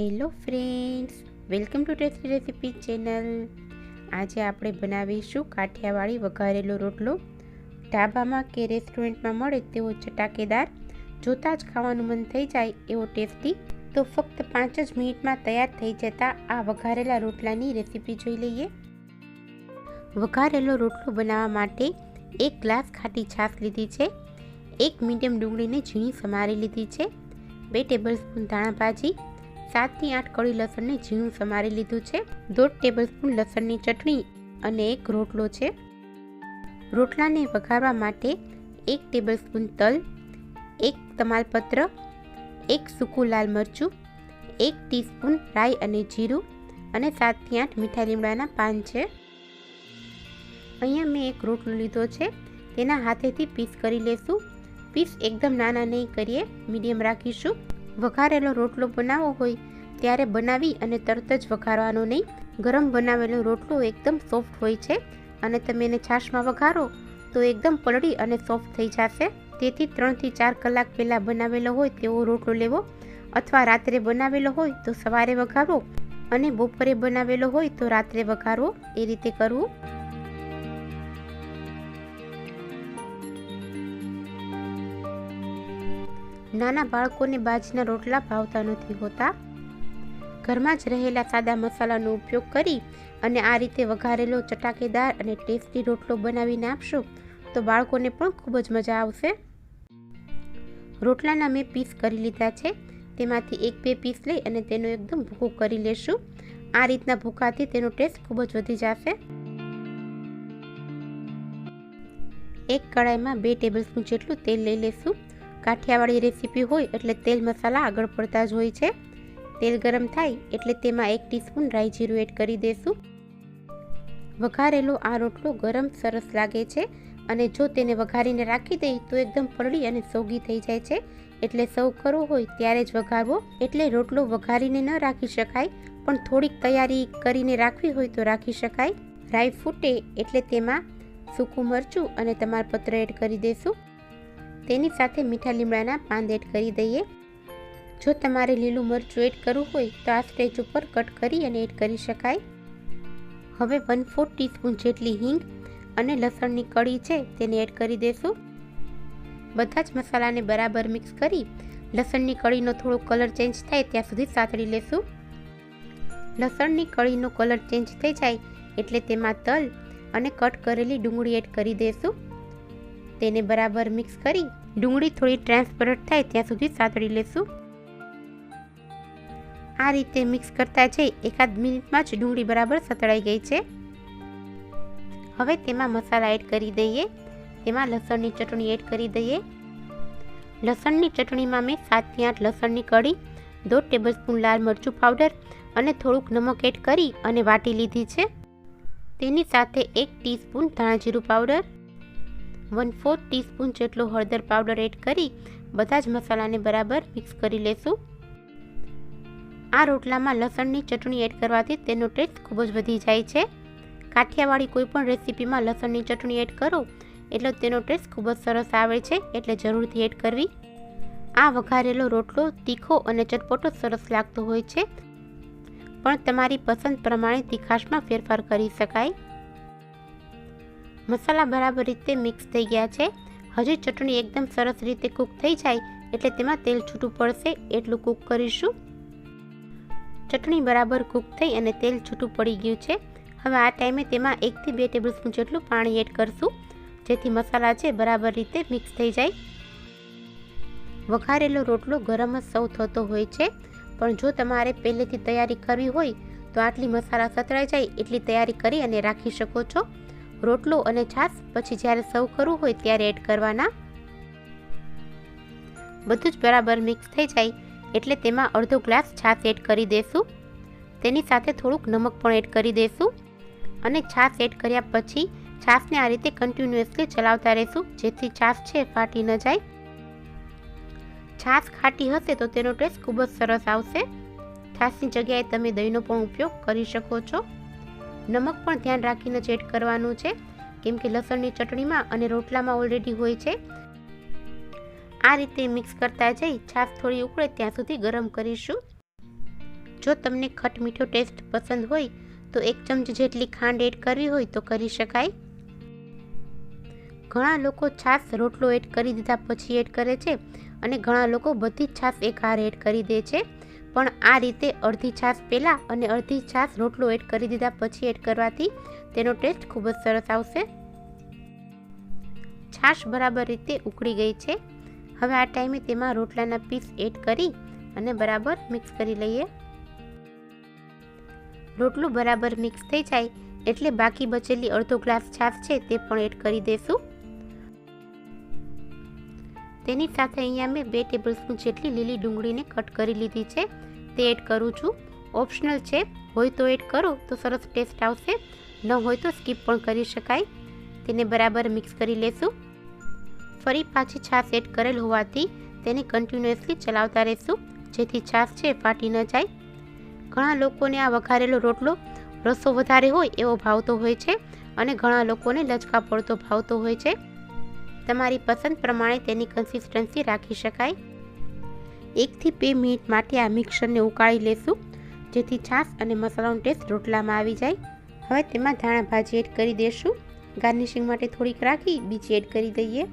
Hello friends welcome to tasty recipe channel આજે આપણે બનાવીશું કાઠિયાવાડી વઘારેલો રોટલો. ઢાબામાં કે રેસ્ટોરન્ટમાં મળે તેવો ચટાકેદાર. જોતાં જ ખાવાનું મન થઈ જાય એવો ટેસ્ટી. તો ફક્ત પાંચ જ મિનિટમાં તૈયાર થઈ જતા આ વઘારેલા રોટલાની રેસીપી જોઈ લઈએ. વઘારેલો રોટલો બનાવવા માટે એક ગ્લાસ ખાટી છાશ લીધી છે. એક મીડિયમ ડુંગળીને ઝીણી સમારી લીધી છે. બે ટેબલ સ્પૂન ધાણા ભાજી. સાતથી આઠ કળી લસણને ઝીણું સમારી લીધું છે. દોઢ ટેબલ સ્પૂન લસણની ચટણી અને એક રોટલો છે. રોટલાને વઘારવા માટે એક ટેબલ સ્પૂન તલ, એક તમાલપત્ર, એક સૂકું લાલ મરચું, એક ટીસ્પૂન રાઈ અને જીરું અને સાતથી આઠ મીઠા લીમડાના પાન છે. અહીંયા મેં એક રોટલો લીધો છે. તેના હાથેથી પીસ કરી લેશું. પીસ એકદમ નાના નહીં કરીએ, મીડિયમ રાખીશું. વઘારેલો રોટલો બનાવવો હોય ત્યારે બનાવી અને તરત જ વઘારવાનો નહીં. ગરમ બનાવેલો રોટલો એકદમ સોફ્ટ હોય છે અને તમે એને છાશમાં વઘારો તો એકદમ પલળી અને સોફ્ટ થઈ જશે. તેથી ત્રણથી ચાર કલાક પહેલાં બનાવેલો હોય તેવો રોટલો લેવો અથવા રાત્રે બનાવેલો હોય તો સવારે વઘારવો અને બપોરે બનાવેલો હોય તો રાત્રે વઘારવો એ રીતે કરવું. નાના બાળકોને બાજના રોટલા ભાવતા નથી હોતા. ઘરમાં જ રહેલા સાદા મસાલાનો ઉપયોગ કરી અને આ રીતે વઘારેલો ચટાકેદાર અને ટેસ્ટી રોટલો બનાવીને આપશો, તો બાળકોને પણ ખૂબ જ મજા આવશે. રોટલાના મેં પીસ કરી લીધા છે. તેમાંથી એક બે પીસ લઈ અને તેનો એકદમ ભૂકો કરી લેશું. આ રીતના ભૂકાથી તેનો ટેસ્ટ ખૂબ જ વધી જશે. એક કડાઈમાં બે ટેબલ સ્પૂન જેટલું તેલ લઈ લેશું. કાઠિયાવાડી રેસીપી હોય એટલે તેલ મસાલા આગળ પડતા જ હોય છે. તેલ ગરમ થાય એટલે તેમાં એક ટીસ્પૂન રાઈ જીરું એડ કરી દઈશું વઘારેલો આ રોટલો ગરમ સરસ લાગે છે અને જો તેને વઘારીને રાખી દઈ તો એકદમ પરળી અને સોગી થઈ જાય છે. એટલે સર્વ કરવો હોય ત્યારે જ વઘારવો. એટલે રોટલો વઘારીને ન રાખી શકાય, પણ થોડીક તૈયારી કરીને રાખવી હોય તો રાખી શકાય. રાઈ ફૂટે એટલે તેમાં સૂકું મરચું અને તમાલપત્ર એડ કરી દઈશું તેની સાથે મીઠા લીમડાના પાન એડ કરી દઈએ. જો તમારે લીલું મરચું એડ કરવું હોય તો આ સ્ટેજ ઉપર કટ કરી અને એડ કરી શકાય. હવે વન ફોર્થ ટીસ્પૂન જેટલી હિંગ અને લસણની કળી છે તેને એડ કરી દેશું. બધા જ મસાલાને બરાબર મિક્સ કરી લસણની કળીનો થોડો કલર ચેન્જ થાય ત્યાં સુધી સાતળી લેશું. લસણની કળીનો કલર ચેન્જ થઈ જાય એટલે તેમાં તલ અને કટ કરેલી ડુંગળી એડ કરી દઈશું તેને બરાબર મિક્સ કરી ડુંગળી થોડી ટ્રાન્સપરન્ટ થાય ત્યાં સુધી સાતળી લેશું. આ રીતે મિક્સ કરતા જઈ એકાદ મિનિટમાં જ ડુંગળી બરાબર સતળાઈ ગઈ છે. હવે તેમાં મસાલા એડ કરી દઈએ. તેમાં લસણની ચટણી એડ કરી દઈએ. લસણની ચટણીમાં મેં સાતથી આઠ લસણની કળી દોઢ ટેબલ સ્પૂન લાલ મરચું પાવડર અને થોડુંક નમક એડ કરી અને વાટી લીધી છે. તેની સાથે એક ટીસ્પૂન ધાણા જીરું પાવડર વન ફોર ટીસ્પૂન જેટલો હળદર પાવડર એડ કરી બધા જ મસાલાને બરાબર મિક્સ કરી લેશું. આ રોટલામાં લસણની ચટણી એડ કરવાથી તેનો ટેસ્ટ ખૂબ જ વધી જાય છે. કાઠિયાવાડી કોઈપણ રેસીપીમાં લસણની ચટણી એડ કરો, એટલે તેનો ટેસ્ટ ખૂબ જ સરસ આવે છે, એટલે જરૂરથી એડ કરવી. આ વઘારેલો રોટલો તીખો અને ચટપટો સરસ લાગતો હોય છે, પણ તમારી પસંદ પ્રમાણે તીખાશમાં ફેરફાર કરી શકાય. મસાલા બરાબર રીતે મિક્સ થઈ ગયા છે. હજી ચટણી એકદમ સરસ રીતે કૂક થઈ જાય એટલે તેમાં તેલ છૂટું પડશે એટલું કૂક કરીશું. ચટણી બરાબર કૂક થઈ અને તેલ છૂટું પડી ગયું છે. હવે આ ટાઈમે તેમાં એકથી બે ટેબલસ્પૂન જેટલું પાણી એડ કરશું, જેથી મસાલા છે બરાબર રીતે મિક્સ થઈ જાય. વઘારેલો રોટલો ગરમ જ સૌ થતો હોય છે, પણ જો તમારે પહેલેથી તૈયારી કરવી હોય તો આટલી મસાલા સતરાઈ જાય એટલી તૈયારી કરી અને રાખી શકો છો. રોટલો અને છાશ પછી જ્યારે સર્વ કરવું હોય ત્યારે એડ કરવાના. બધું જ બરાબર મિક્સ થઈ જાય એટલે તેમાં અડધો ગ્લાસ છાશ એડ કરી દેશું. તેની સાથે થોડુંક નમક પણ એડ કરી દેશું અને છાશ એડ કર્યા પછી છાશને આ રીતે કન્ટિન્યુઅસલી ચલાવતા રહેશું જેથી છાશ છે ફાટી ન જાય. છાશ ખાટી હશે તો તેનો ટેસ્ટ ખૂબ જ સરસ આવશે. છાશની જગ્યાએ તમે દહીંનો પણ ઉપયોગ કરી શકો છો. નમક પણ ધ્યાન રાખીને જ એડ કરવાનું છે, કેમ કે લસણની ચટણીમાં અને રોટલામાં ઓલરેડી હોય છે. આ રીતે મિક્સ કરતા જઈ છાશ થોડી ઉકળે ત્યાં સુધી ગરમ કરીશું. જો તમને ખટ મીઠો ટેસ્ટ પસંદ હોય, તો એક ચમચ જેટલી ખાંડ એડ કરવી હોય તો કરી શકાય. ઘણા લોકો છાશ રોટલો એડ કરી દીધા પછી એડ કરે છે, અને ઘણા લોકો બધી જ છાશ એકહાર એડ કરી દે છે. પણ આ રીતે અડધી છાશ પહેલાં અને અડધી છાશ રોટલો એડ કરી દીધા પછી એડ કરવાથી તેનો ટેસ્ટ ખૂબ જ સરસ આવશે. છાશ બરાબર રીતે ઉકળી ગઈ છે. હવે આ ટાઈમે તેમાં રોટલાના પીસ એડ કરી અને બરાબર મિક્સ કરી લઈએ. રોટલું બરાબર મિક્સ થઈ જાય એટલે બાકી બચેલી અડધો ગ્લાસ છાશ છે તે પણ એડ કરી દઈશું તેની સાથે અહીંયા મેં બે ટેબલ સ્પૂન જેટલી લીલી ડુંગળીને કટ કરી લીધી છે. તે એડ કરું છું. ઓપ્શનલ છે, હોય તો એડ કરો, તો સરસ ટેસ્ટ આવશે. ન હોય તો સ્કીપ પણ કરી શકાય. તેને બરાબર મિક્સ કરી લેશું. ફરી પાછી છાશ એડ કરેલ હોવાથી તેને કન્ટિન્યુઅસલી ચલાવતા રહેશું, જેથી છાશ છે ફાટી ન જાય. ઘણા લોકોને આ વઘારેલો રોટલો રસો વધારે હોય એવો ભાવતો હોય છે અને ઘણા લોકોને લચકા પડતો ભાવતો હોય છે. તમારી પસંદ પ્રમાણે તેની કન્સિસ્ટન્સી રાખી શકાય. એકથી બે મિનિટ માટે આ મિક્સરને ઉકાળી લેશું, જેથી છાશ અને મસાલાનો ટેસ્ટ રોટલામાં આવી જાય. હવે તેમાં ધાણા ભાજી એડ કરી દઈશું ગાર્નિશિંગ માટે થોડીક રાખી, બીજી એડ કરી દઈએ.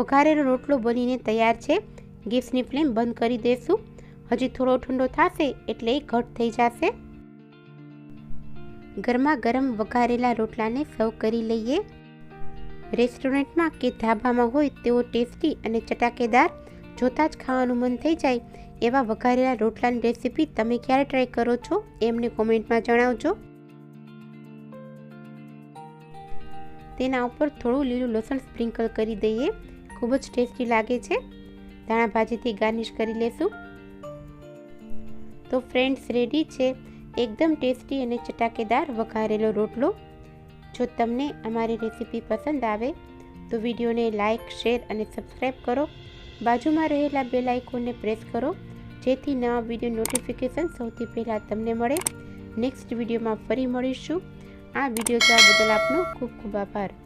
વઘારેલો રોટલો બનીને તૈયાર છે. ગેસની ફ્લેમ બંધ કરી દઈશું હજી થોડો ઠંડો થશે એટલે એ ઘટ થઈ જશે. ગરમા ગરમ વઘારેલા રોટલાને સર્વ કરી લઈએ. રેસ્ટોરન્ટમાં કે ધાબામાં હોય તેવો ટેસ્ટી અને ચટાકેદાર, જોતાં જ ખાવાનું મન થઈ જાય એવા વઘારેલા રોટલાની રેસીપી તમે ક્યારે ટ્રાય કરો છો એમને કોમેન્ટમાં જણાવજો. તેના ઉપર થોડું લીલું લસણ સ્પ્રિંકલ કરી દઈએ. ખૂબ જ ટેસ્ટી લાગે છે. ધાણા ભાજીથી ગાર્નિશ કરી લેશું. તો ફ્રેન્ડ્સ, રેડી છે. એકદમ ટેસ્ટી અને ચટાકેદાર વઘારેલો રોટલો. જો તમને અમારી રેસીપી પસંદ આવે, તો વિડીયોને લાઇક, શેર અને સબસ્ક્રાઈબ કરો. બાજુમાં રહેલા બે લાઇકોને પ્રેસ કરો, જેથી નવા વીડિયો નોટિફિકેશન સૌથી પહેલાં તમને મળે. નેક્સ્ટ વિડીયોમાં ફરી મળીશું. આ વીડિયો જોવા બદલ આપનો ખૂબ ખૂબ આભાર.